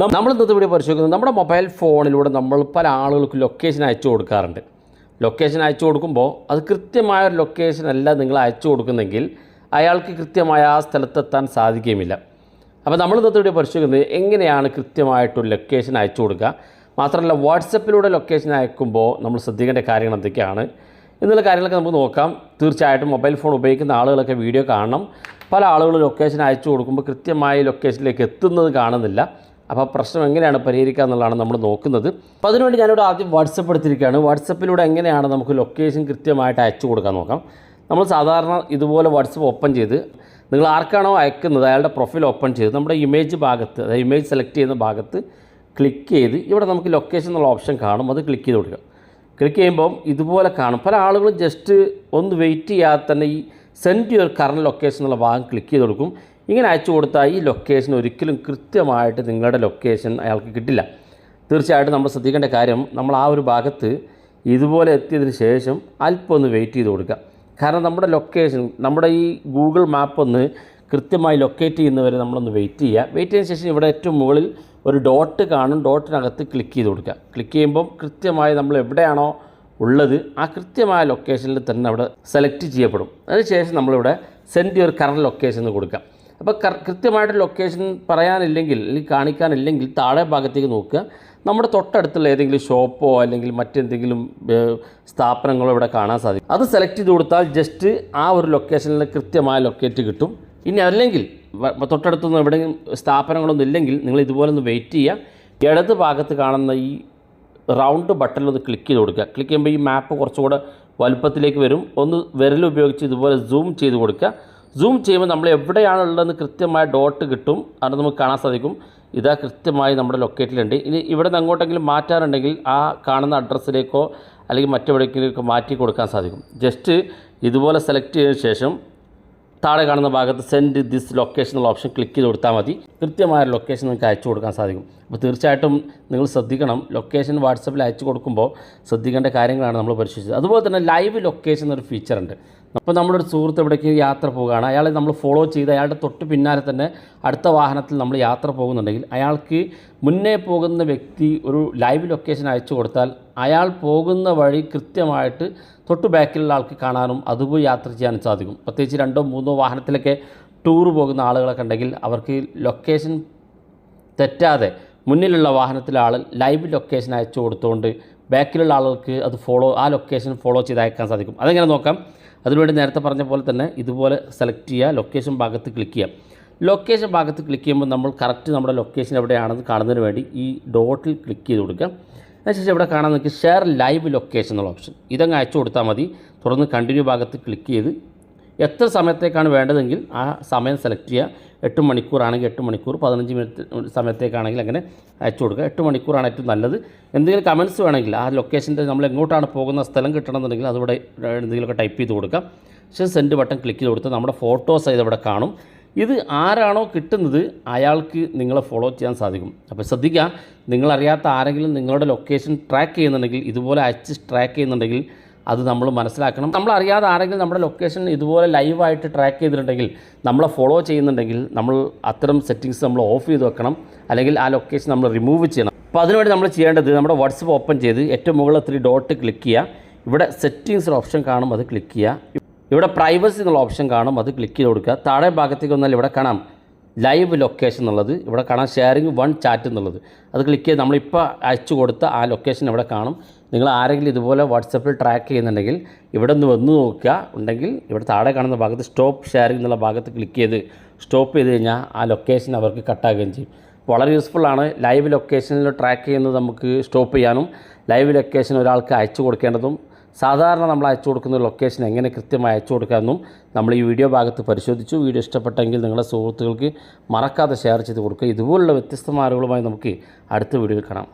നമ്മൾ ഇന്നത്തെ വീഡിയോ പരിശോധിക്കുന്നത് നമ്മുടെ മൊബൈൽ ഫോണിലൂടെ നമ്മൾ പല ആളുകൾക്ക് ലൊക്കേഷൻ അയച്ചു കൊടുക്കാറുണ്ട്. ലൊക്കേഷൻ അയച്ചു കൊടുക്കുമ്പോൾ അത് കൃത്യമായ ഒരു ലൊക്കേഷൻ അല്ല നിങ്ങൾ അയച്ചു കൊടുക്കുന്നെങ്കിൽ അയാൾക്ക് കൃത്യമായ ആ സ്ഥലത്തെത്താൻ സാധിക്കുകയുമില്ല. അപ്പോൾ നമ്മൾ ഇന്നത്തെ വീഡിയോ പരിശോധിക്കുന്നത് എങ്ങനെയാണ് കൃത്യമായിട്ടൊരു ലൊക്കേഷൻ അയച്ചു കൊടുക്കുക? മാത്രമല്ല വാട്സപ്പിലൂടെ ലൊക്കേഷൻ അയക്കുമ്പോൾ നമ്മൾ ശ്രദ്ധിക്കേണ്ട കാര്യങ്ങൾ എന്തൊക്കെയാണ്? എന്നുള്ള കാര്യങ്ങളൊക്കെ നമുക്ക് നോക്കാം. തീർച്ചയായിട്ടും മൊബൈൽ ഫോൺ ഉപയോഗിക്കുന്ന ആളുകളൊക്കെ വീഡിയോ കാണണം. പല ആളുകൾ ലൊക്കേഷൻ അയച്ചു കൊടുക്കുമ്പോൾ കൃത്യമായി ലൊക്കേഷനിലേക്ക് എത്തുന്നത് കാണുന്നില്ല. അപ്പോൾ പ്രശ്നം എങ്ങനെയാണ് പരിഹരിക്കുക എന്നുള്ളതാണ് നമ്മൾ നോക്കുന്നത്. അപ്പോൾ അതിനുവേണ്ടി ഞാനിവിടെ ആദ്യം വാട്സപ്പ് എടുത്തിരിക്കുകയാണ്. വാട്സപ്പിലൂടെ എങ്ങനെയാണ് നമുക്ക് ലൊക്കേഷൻ കൃത്യമായിട്ട് അയച്ചു കൊടുക്കാൻ നോക്കാം. നമ്മൾ സാധാരണ ഇതുപോലെ വാട്സപ്പ് ഓപ്പൺ ചെയ്ത് നിങ്ങൾ ആർക്കാണോ അയക്കുന്നത് അയാളുടെ പ്രൊഫൈൽ ഓപ്പൺ ചെയ്ത് നമ്മുടെ ഇമേജ് ഭാഗത്ത് അതായത് ഇമേജ് സെലക്ട് ചെയ്യുന്ന ഭാഗത്ത് ക്ലിക്ക് ചെയ്ത് ഇവിടെ നമുക്ക് ലൊക്കേഷൻ എന്നുള്ള ഓപ്ഷൻ കാണും. അത് ക്ലിക്ക് ചെയ്ത് കൊടുക്കുക. ക്ലിക്ക് ചെയ്യുമ്പം ഇതുപോലെ കാണും. പല ആളുകളും ജസ്റ്റ് ഒന്ന് വെയിറ്റ് ചെയ്യാതെ തന്നെ ഈ സെൻഡ് യുവർ കറണ്ട് ലൊക്കേഷൻ എന്നുള്ള ഭാഗം ക്ലിക്ക് ചെയ്ത് കൊടുക്കും. ഇങ്ങനെ അയച്ചു കൊടുത്താൽ ഈ ലൊക്കേഷൻ ഒരിക്കലും കൃത്യമായിട്ട് നിങ്ങളുടെ ലൊക്കേഷൻ അയാൾക്ക് കിട്ടില്ല. തീർച്ചയായിട്ടും നമ്മൾ ശ്രദ്ധിക്കേണ്ട കാര്യം നമ്മൾ ആ ഒരു ഭാഗത്ത് ഇതുപോലെ എത്തിയതിന് ശേഷം അല്പം ഒന്ന് വെയിറ്റ് ചെയ്ത് കൊടുക്കുക കാരണം നമ്മുടെ ലൊക്കേഷൻ നമ്മുടെ ഈ ഗൂഗിൾ മാപ്പ് ഒന്ന് കൃത്യമായി ലൊക്കേറ്റ് ചെയ്യുന്നവരെ നമ്മളൊന്ന് വെയിറ്റ് ചെയ്യുക. വെയിറ്റ് ചെയ്യുന്ന ശേഷം ഇവിടെ ഏറ്റവും മുകളിൽ ഒരു ഡോട്ട് കാണും. ഡോട്ടിനകത്ത് ക്ലിക്ക് ചെയ്ത് കൊടുക്കുക ക്ലിക്ക് ചെയ്യുമ്പം കൃത്യമായി നമ്മൾ എവിടെയാണോ ഉള്ളത് ആ കൃത്യമായ ലൊക്കേഷനിൽ തന്നെ അവിടെ സെലക്ട് ചെയ്യപ്പെടും. അതിനുശേഷം നമ്മളിവിടെ സെൻഡ് യുവർ കറണ്ട് ലൊക്കേഷൻ കൊടുക്കുക അപ്പോൾ കൃത്യമായിട്ട് ലൊക്കേഷൻ പറയാനില്ലെങ്കിൽ അല്ലെങ്കിൽ കാണിക്കാനില്ലെങ്കിൽ താഴെ ഭാഗത്തേക്ക് നോക്കുക. നമ്മുടെ തൊട്ടടുത്തുള്ള ഏതെങ്കിലും ഷോപ്പോ അല്ലെങ്കിൽ മറ്റെന്തെങ്കിലും സ്ഥാപനങ്ങളോ ഇവിടെ കാണാൻ സാധിക്കും. അത് സെലക്ട് ചെയ്ത് കൊടുത്താൽ ജസ്റ്റ് ആ ഒരു ലൊക്കേഷനിൽ കൃത്യമായ ലൊക്കേറ്റ് കിട്ടും. ഇനി അല്ലെങ്കിൽ തൊട്ടടുത്തൊന്നും എവിടെയും സ്ഥാപനങ്ങളൊന്നും ഇല്ലെങ്കിൽ നിങ്ങൾ ഇതുപോലെ ഒന്ന് വെയിറ്റ് ചെയ്യുക. ഇടത് ഭാഗത്ത് കാണുന്ന ഈ റൗണ്ട് ബട്ടൺ ഒന്ന് ക്ലിക്ക് ചെയ്ത് കൊടുക്കുക. ക്ലിക്ക് ചെയ്യുമ്പോൾ ഈ മാപ്പ് കുറച്ചുകൂടെ വലുപ്പത്തിലേക്ക് വരും. ഒന്ന് വിരൽ ഉപയോഗിച്ച് ഇതുപോലെ സൂം ചെയ്ത് കൊടുക്കുക. സൂം ചെയ്യുമ്പോൾ നമ്മൾ എവിടെയാണ് ഉള്ളതെന്ന് കൃത്യമായ ഡോട്ട് കിട്ടും. അത് നമുക്ക് കാണാൻ സാധിക്കും. ഇതാ കൃത്യമായി നമ്മുടെ ലൊക്കേറ്റിലുണ്ട് ഇനി ഇവിടെ നിന്ന് അങ്ങോട്ടെങ്കിലും മാറ്റാറുണ്ടെങ്കിൽ ആ കാണുന്ന അഡ്രസ്സിലേക്കോ അല്ലെങ്കിൽ മറ്റെവിടേക്കിലേക്കോ മാറ്റി കൊടുക്കാൻ സാധിക്കും. ജസ്റ്റ് ഇതുപോലെ സെലക്ട് ചെയ്തതിന് ശേഷം താഴെ കാണുന്ന ഭാഗത്ത് സെൻഡ് ദിസ് ലൊക്കേഷൻ എന്നുള്ള ഓപ്ഷൻ ക്ലിക്ക് ചെയ്ത് കൊടുത്താൽ മതി. കൃത്യമായ ലൊക്കേഷൻ നിങ്ങൾക്ക് അയച്ചു കൊടുക്കാൻ സാധിക്കും. അപ്പോൾ തീർച്ചയായിട്ടും നിങ്ങൾ ശ്രദ്ധിക്കണം. ലൊക്കേഷൻ വാട്സപ്പിൽ അയച്ചു കൊടുക്കുമ്പോൾ ശ്രദ്ധിക്കേണ്ട കാര്യങ്ങളാണ് നമ്മൾ പരിശോധിച്ചത്. അതുപോലെ തന്നെ ലൈവ് ലൊക്കേഷൻ എന്നൊരു ഫീച്ചർ ഉണ്ട്. അപ്പോൾ നമ്മുടെ ഒരു സുഹൃത്ത് എവിടേക്ക് യാത്ര പോവുകയാണ് അയാളെ നമ്മൾ ഫോളോ ചെയ്ത് അയാളുടെ തൊട്ട് പിന്നാലെ തന്നെ അടുത്ത വാഹനത്തിൽ നമ്മൾ യാത്ര പോകുന്നുണ്ടെങ്കിൽ അയാൾക്ക് മുന്നേ പോകുന്ന വ്യക്തി ഒരു ലൈവ് ലൊക്കേഷൻ അയച്ചു കൊടുത്താൽ അയാൾ പോകുന്ന വഴി കൃത്യമായിട്ട് തൊട്ട് ബാക്കിലുള്ള ആൾക്ക് കാണാനും അതുപോലെ യാത്ര ചെയ്യാനും സാധിക്കും. പ്രത്യേകിച്ച് രണ്ടോ മൂന്നോ വാഹനത്തിലൊക്കെ ടൂർ പോകുന്ന ആളുകളൊക്കെ ഉണ്ടെങ്കിൽ അവർക്ക് ലൊക്കേഷൻ തെറ്റാതെ മുന്നിലുള്ള വാഹനത്തിലെ ആൾ ലൈവ് ലൊക്കേഷൻ അയച്ചു കൊടുത്തുകൊണ്ട് ബാക്കിലുള്ള ആളുകൾക്ക് അത് ഫോളോ ആ ലൊക്കേഷൻ ഫോളോ ചെയ്ത് അയക്കാൻ സാധിക്കും. അതെങ്ങനെ നോക്കാം? അതിനുവേണ്ടി നേരത്തെ പറഞ്ഞ പോലെ തന്നെ ഇതുപോലെ സെലക്ട് ചെയ്യുക ലൊക്കേഷൻ ഭാഗത്ത് ക്ലിക്ക് ചെയ്യുക. ലൊക്കേഷൻ ഭാഗത്ത് ക്ലിക്ക് ചെയ്യുമ്പോൾ നമ്മൾ കറക്റ്റ് നമ്മുടെ ലൊക്കേഷൻ എവിടെയാണെന്ന് കാണുന്നതിന് വേണ്ടി ഈ ഡോട്ടിൽ ക്ലിക്ക് ചെയ്ത് കൊടുക്കുക അതിനുശേഷം ഇവിടെ കാണാൻ നിങ്ങൾക്ക് ഷെയർ ലൈവ് ലൊക്കേഷൻ എന്നുള്ള ഓപ്ഷൻ ഇതങ്ങ് അയച്ചു കൊടുത്താൽ മതി. തുടർന്ന് കണ്ടിന്യൂ ഭാഗത്ത് ക്ലിക്ക് ചെയ്ത് എത്ര സമയത്തേക്കാണ് വേണ്ടതെങ്കിൽ ആ സമയം സെലക്ട് ചെയ്യുക. എട്ട് മണിക്കൂറാണെങ്കിൽ എട്ട് മണിക്കൂർ പതിനഞ്ച് മിനിറ്റ് സമയത്തേക്കാണെങ്കിൽ അങ്ങനെ അയച്ചു കൊടുക്കുക. എട്ട് മണിക്കൂറാണ് ഏറ്റവും നല്ലത്. എന്തെങ്കിലും കമൻസ് വേണമെങ്കിൽ ആ ലൊക്കേഷന്റെ നമ്മൾ എങ്ങോട്ടാണ് പോകുന്ന സ്ഥലം കിട്ടണമെന്നുണ്ടെങ്കിൽ അതിവിടെ എന്തെങ്കിലുമൊക്കെ ടൈപ്പ് ചെയ്ത് കൊടുക്കാം. പക്ഷേ സെൻഡ് ബട്ടൺ ക്ലിക്ക് ചെയ്ത് കൊടുത്താൽ നമ്മുടെ ഫോട്ടോസ് ഇതിവിടെ കാണും. ഇത് ആരാണോ കിട്ടുന്നത് അയാൾക്ക് നിങ്ങളെ ഫോളോ ചെയ്യാൻ സാധിക്കും. അപ്പോൾ ശ്രദ്ധിക്കുക നിങ്ങളറിയാത്ത ആരെങ്കിലും നിങ്ങളുടെ ലൊക്കേഷൻ ട്രാക്ക് ചെയ്യുന്നുണ്ടെങ്കിൽ ഇതുപോലെ അയച്ച് ട്രാക്ക് ചെയ്യുന്നുണ്ടെങ്കിൽ അത് നമ്മൾ മനസ്സിലാക്കണം. നമ്മൾ അറിയാതെ ആരെങ്കിലും നമ്മുടെ ലൊക്കേഷൻ ഇതുപോലെ ലൈവായിട്ട് ട്രാക്ക് ചെയ്തിട്ടുണ്ടെങ്കിൽ നമ്മളെ ഫോളോ ചെയ്യുന്നുണ്ടെങ്കിൽ നമ്മൾ അത്തരം സെറ്റിങ്സ് നമ്മൾ ഓഫ് ചെയ്ത് വെക്കണം. അല്ലെങ്കിൽ ആ ലൊക്കേഷൻ നമ്മൾ റിമൂവ് ചെയ്യണം. അപ്പോൾ അതിനുവേണ്ടി നമ്മൾ ചെയ്യേണ്ടത് നമ്മുടെ വാട്സപ്പ് ഓപ്പൺ ചെയ്ത് ഏറ്റവും മുകളിൽ ത്രീ ഡോട്ട് ക്ലിക്ക് ചെയ്യുക. ഇവിടെ സെറ്റിങ്സ് ഓപ്ഷൻ കാണും അത് ക്ലിക്ക് ചെയ്യുക. ഇവിടെ പ്രൈവസി എന്നുള്ള ഓപ്ഷൻ കാണും അത് ക്ലിക്ക് ചെയ്ത് കൊടുക്കുക. താഴെ ഭാഗത്തേക്ക് വന്നാൽ ഇവിടെ കാണാം ലൈവ് ലൊക്കേഷൻ എന്നുള്ളത്. ഇവിടെ കാണാം ഷെയറിങ് വൺ ചാറ്റ് എന്നുള്ളത്. അത് ക്ലിക്ക് ചെയ്ത് നമ്മളിപ്പോൾ അയച്ചു കൊടുത്ത ആ ലൊക്കേഷൻ ഇവിടെ കാണും. നിങ്ങൾ ആരെങ്കിലും ഇതുപോലെ വാട്സപ്പിൽ ട്രാക്ക് ചെയ്യുന്നുണ്ടെങ്കിൽ ഇവിടെ നിന്ന് വന്ന് നോക്കുക. ഉണ്ടെങ്കിൽ ഇവിടെ താഴെ കാണുന്ന ഭാഗത്ത് സ്റ്റോപ്പ് ഷെയറിംഗ് എന്നുള്ള ഭാഗത്ത് ക്ലിക്ക് ചെയ്ത് സ്റ്റോപ്പ് ചെയ്ത് കഴിഞ്ഞാൽ ആ ലൊക്കേഷൻ അവർക്ക് കട്ടാകുകയും ചെയ്യും. വളരെ യൂസ്ഫുള്ളാണ് ലൈവ് ലൊക്കേഷനിൽ ട്രാക്ക് ചെയ്യുന്നത് നമുക്ക് സ്റ്റോപ്പ് ചെയ്യാനും ലൈവ് ലൊക്കേഷൻ ഒരാൾക്ക് അയച്ചു കൊടുക്കേണ്ടതും സാധാരണ നമ്മൾ അയച്ചു കൊടുക്കുന്ന ലൊക്കേഷൻ എങ്ങനെ കൃത്യമായി അയച്ചു കൊടുക്കാമെന്നും നമ്മൾ ഈ വീഡിയോ ഭാഗത്ത് പരിശോധിച്ചു. വീഡിയോ ഇഷ്ടപ്പെട്ടെങ്കിൽ നിങ്ങളുടെ സുഹൃത്തുക്കൾക്ക് മറക്കാതെ ഷെയർ ചെയ്ത് കൊടുക്കുക. ഇതുപോലുള്ള വ്യത്യസ്തമായ അറിവുകളുമായി നമുക്ക് അടുത്ത വീഡിയോയിൽ കാണാം.